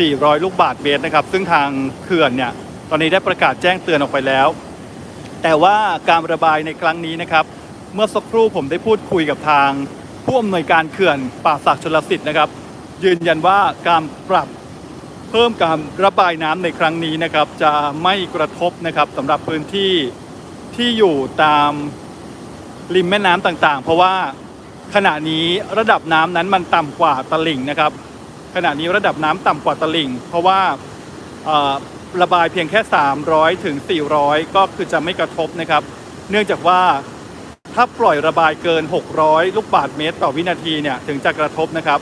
400 ลูกบาทเมตรนะครับ ซึ่งทางเขื่อนเนี่ยตอนนี้ได้ประกาศแจ้งเตือนออกไปแล้ว แต่ว่าการระบายในครั้งนี้นะครับ เมื่อสักครู่ผมได้พูดคุยกับทางผู้อำนวยการเขื่อนป่าศักดิ์ชลสิทธิ์นะครับ ยืนยันว่าการปรับเพิ่มการระบายน้ำในครั้งนี้นะครับ จะไม่กระทบนะครับสำหรับพื้นที่ที่อยู่ตามริมแม่น้ำต่างๆ เพราะว่าขณะนี้ระดับน้ำนั้นมันต่ำกว่าตลิ่งนะครับ ขณะนี้ระดับน้ำต่ำกว่าตลิ่ง เพราะว่าระบายเพียงแค่ 300ถึง400 ก็คือจะไม่กระทบนะครับ เนื่องจากว่าถ้าปล่อยระบายเกิน 600 ลูกบาศก์เมตรต่อวินาทีเนี่ยถึงจะกระทบนะครับ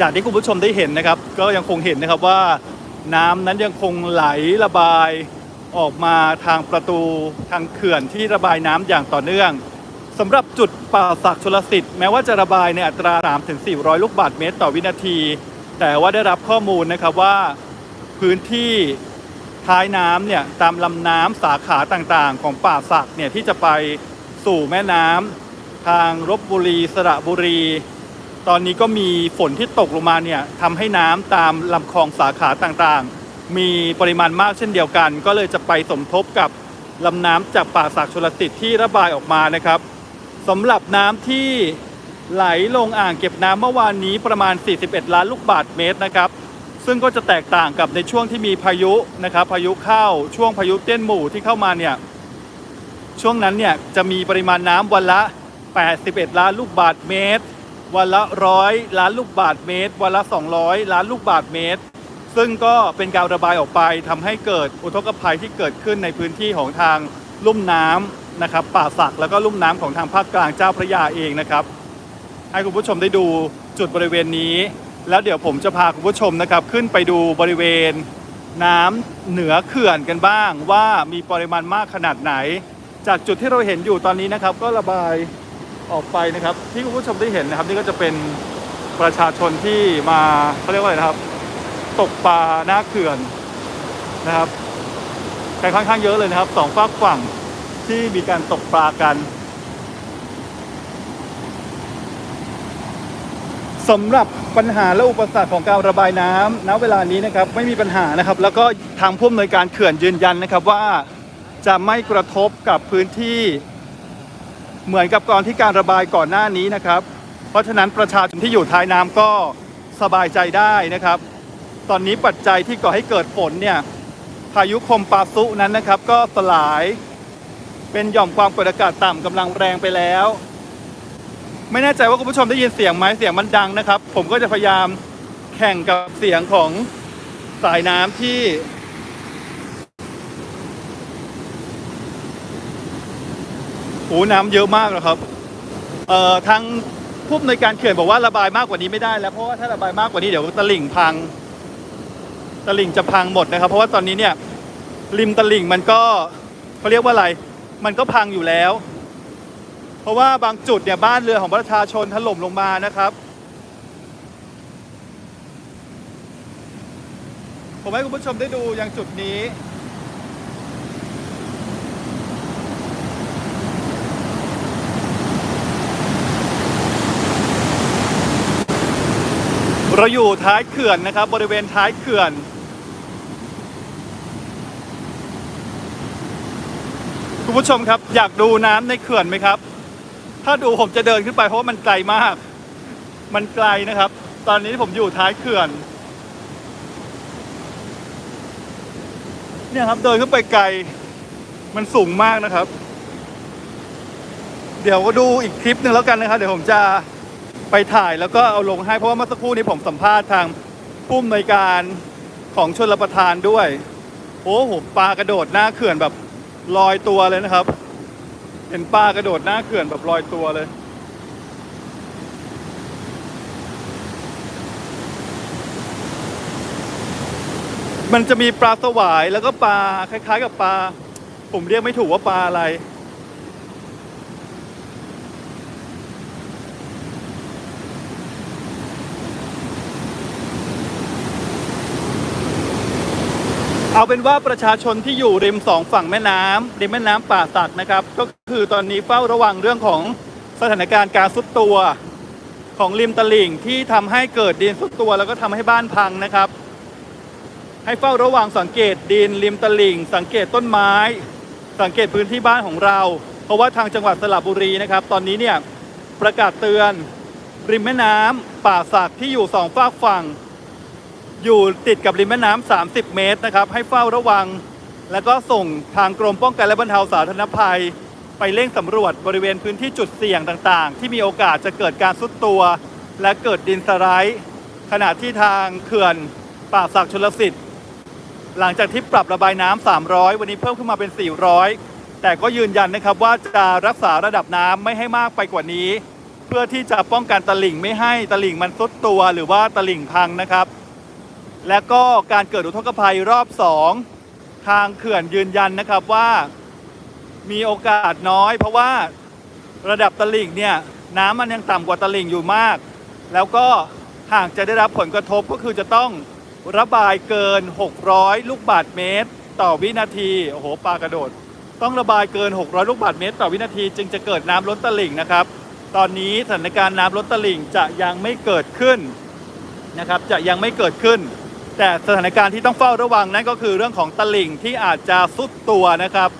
จากที่คุณผู้ชมได้เห็นนะครับ ก็ยังคงเห็นนะครับว่าน้ำนั้นยังคงไหลระบายออกมาทางประตูทางเขื่อนที่ระบายน้ำอย่างต่อเนื่อง สำหรับจุดป่าศักดิ์ชลสิทธิ์แม้ว่าจะระบายในอัตรา3ถึง400 ลูกบาศก์เมตรต่อวินาที แต่ว่าได้รับข้อมูลนะครับว่าพื้นที่ท้ายน้ำเนี่ยตามลำน้ำสาขาต่างๆ ของป่าศักดิ์เนี่ยที่จะไปสู่แม่น้ำทางลบบุรีสระบุรี ตอนนี้ก็มีฝนที่ตกลงมาเนี่ยทำให้น้ำตามลำคลองสาขาต่างๆ มีปริมาณมากเช่นเดียวกัน ก็เลยจะไปสมทบกับลำน้ำจากป่าศักดิ์ชลสิทธิ์ที่ระบายออกมานะครับ สำหรับน้ำที่ไหลลงอ่างเก็บน้ำเมื่อวานนี้ประมาณ 41 ล้านลูกบาศก์เมตรนะครับ ซึ่งก็จะแตกต่างกับในช่วงที่มีพายุนะครับ พายุเข้าช่วงพายุเตี้ยนหมู่ที่เข้ามาเนี่ย ช่วงนั้นเนี่ยจะมีปริมาณน้ำวันละ 81 ล้านลูกบาศก์เมตร วันละร้อยล้านลูกบาศก์เมตร วันละ 200 ล้านลูกบาศก์เมตร ซึ่งก็เป็นการระบายออกไปทำให้เกิดอุทกภัยที่เกิดขึ้นในพื้นที่ของทางลุ่มน้ำ นะครับป่าสักแล้วก็ลุ่มน้ำของทางภาคกลางเจ้าพระยาเองนะครับ ให้คุณผู้ชมได้ดูจุดบริเวณนี้ แล้วเดี๋ยวผมจะพาคุณผู้ชมนะครับ ขึ้นไปดูบริเวณน้ำเหนือเขื่อนกันบ้าง ว่ามีปริมาณมากขนาดไหน จากจุดที่เราเห็นอยู่ตอนนี้นะครับ ก็ระบายออกไปนะครับ ที่คุณผู้ชมได้เห็นนะครับ นี่ก็จะเป็นประชาชนที่มาเขาเรียกว่าอะไรนะครับ ตกปลาหน้าเขื่อนนะครับกันค่อนข้างเยอะเลยนะครับสองฝากฝั่ง ที่มีการตกปลากันสำหรับปัญหาและอุปสรรคของการระบายน้ำณเวลานี้นะครับไม่มีปัญหานะครับ แล้วก็ทางผู้อำนวยการเขื่อนยืนยันนะครับว่าจะไม่กระทบกับพื้นที่ เหมือนกับกรที่การระบายก่อนหน้านี้นะครับ เพราะฉะนั้นประชาชนที่อยู่ท้ายน้ำก็สบายใจได้นะครับ ตอนนี้ปัจจัยที่ก่อให้เกิดฝนเนี่ยพายุคมปาซุนั้นนะครับ ก็สลาย เป็นหย่อมความกดอากาศต่ำกำลังแรงไปแล้ว ไม่แน่ใจว่าคุณผู้ชมได้ยินเสียงไหมเสียงมันดังนะครับ ผมก็จะพยายามแข่งกับเสียงของสายน้ำที่โอ้น้ำเยอะมากนะครับเอ่อทางผู้อำนการเขื่อนบอกว่าระบายมากกว่านี้ไม่ได้แล้วเพราะว่าถ้าระบายมากกว่านี้เดี๋ยวตลิ่งพังตลิ่งจะพังหมดนะครับ เพราะว่าตอนนี้เนี่ยริมตลิ่งมันก็เขาเรียกว่าอะไร มันก็พังอยู่แล้ว เพราะว่าบางจุดเนี่ยบ้านเรือของประชาชนถล่มลงมานะครับ ผมให้คุณผู้ชมได้ดูอย่างจุดนี้เราอยู่ท้ายเขื่อนนะครับ บริเวณท้ายเขื่อน คุณผู้ชมครับ อยากดูน้ำในเขื่อนไหมครับ ถ้าดูผมจะเดินขึ้นไปเพราะว่ามันไกลมาก มันไกลนะครับ ตอนนี้ผมอยู่ท้ายเขื่อน เนี่ยครับเดินขึ้นไปไกล มันสูงมากนะครับ เดี๋ยวก็ดูอีกคลิปหนึ่งแล้วกันนะครับ เดี๋ยวผมจะไปถ่ายแล้วก็เอาลงให้เพราะว่าเมื่อสักครู่นี้ผมสัมภาษณ์ทางผู้อำนวยการของชนรับประทานด้วย โอ้โหปลากระโดดหน้าเขื่อนแบบ ลอยตัวเลยนะครับ เห็นปลากระโดดหน้าเขื่อนแบบลอยตัวเลย มันจะมีปลาสวายแล้วก็ปลาคล้าย ๆ กับปลา ผมเรียกไม่ถูกว่าปลาอะไร เอาเป็นว่าประชาชนที่อยู่ริมสองฝั่งแม่น้ำริมแม่น้ำป่าสักนะครับ ก็คือตอนนี้เฝ้าระวังเรื่องของสถานการณ์การซุดตัว ของริมตลิ่งที่ทำให้เกิดดินซุดตัว แล้วก็ทำให้บ้านพังนะครับ ให้เฝ้าระวังสังเกตดินริมตลิ่ง สังเกตต้นไม้ สังเกตพื้นที่บ้านของเรา เพราะว่าทางจังหวัดสระบุรีนะครับ ตอนนี้เนี่ยประกาศเตือน ริมแม่น้ำป่าสักที่อยู่สองฝากฝั่ง อยู่ติดกับริมแม่น้ำ30 เมตรนะครับให้เฝ้าระวัง แล้วก็ส่งทางกรมป้องกันและบรรเทาสาธารณภัย ไปเร่งสำรวจบริเวณพื้นที่จุดเสี่ยงต่างๆ ที่มีโอกาสจะเกิดการซุดตัว และเกิดดินสไลด์ขณะที่ทางเขื่อนป่าสักชลสิทธิ์ หลังจากที่ปรับระบายน้ำ300 วันนี้เพิ่มขึ้นมาเป็น 400 แต่ก็ยืนยันนะครับว่าจะรักษาระดับน้ำไม่ให้มากไปกว่านี้ เพื่อที่จะป้องกันตลิ่งไม่ให้ตลิ่งมันซุดตัวหรือว่าตลิ่งพังนะครับ และก็การเกิดอุทกภัยรอบ 2 ทางเขื่อนยืนยันนะครับว่ามีโอกาสน้อย เพราะว่าระดับตลิ่งเนี่ยน้ำมันยังต่ำกว่าตลิ่งอยู่มาก แล้วก็หากจะได้รับผลกระทบก็คือจะต้องระบายเกิน 600 ลูกบาทเมตร ต่อวินาทีโอ้โหปลากระโดด ต้องระบายเกิน 600 ลูกบาทเมตร ต่อวินาที จึงจะเกิดน้ำล้นตลิ่งนะครับ ตอนนี้สถานการณ์น้ำล้นตลิ่งจะยังไม่เกิดขึ้นนะครับ จะยังไม่เกิดขึ้น แต่สถานการณ์ที่ต้องเฝ้าระวังนั่นก็คือเรื่องของตลิ่งที่อาจจะซุดตัวนะครับ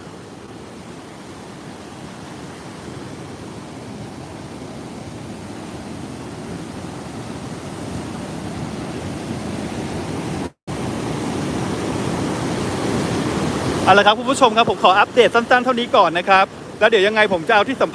เอาละครับคุณผู้ชมครับผมขออัปเดตสั้นๆ เท่านี้ก่อนนะครับ แล้วเดี๋ยวยังไงผมจะเอาที่สำ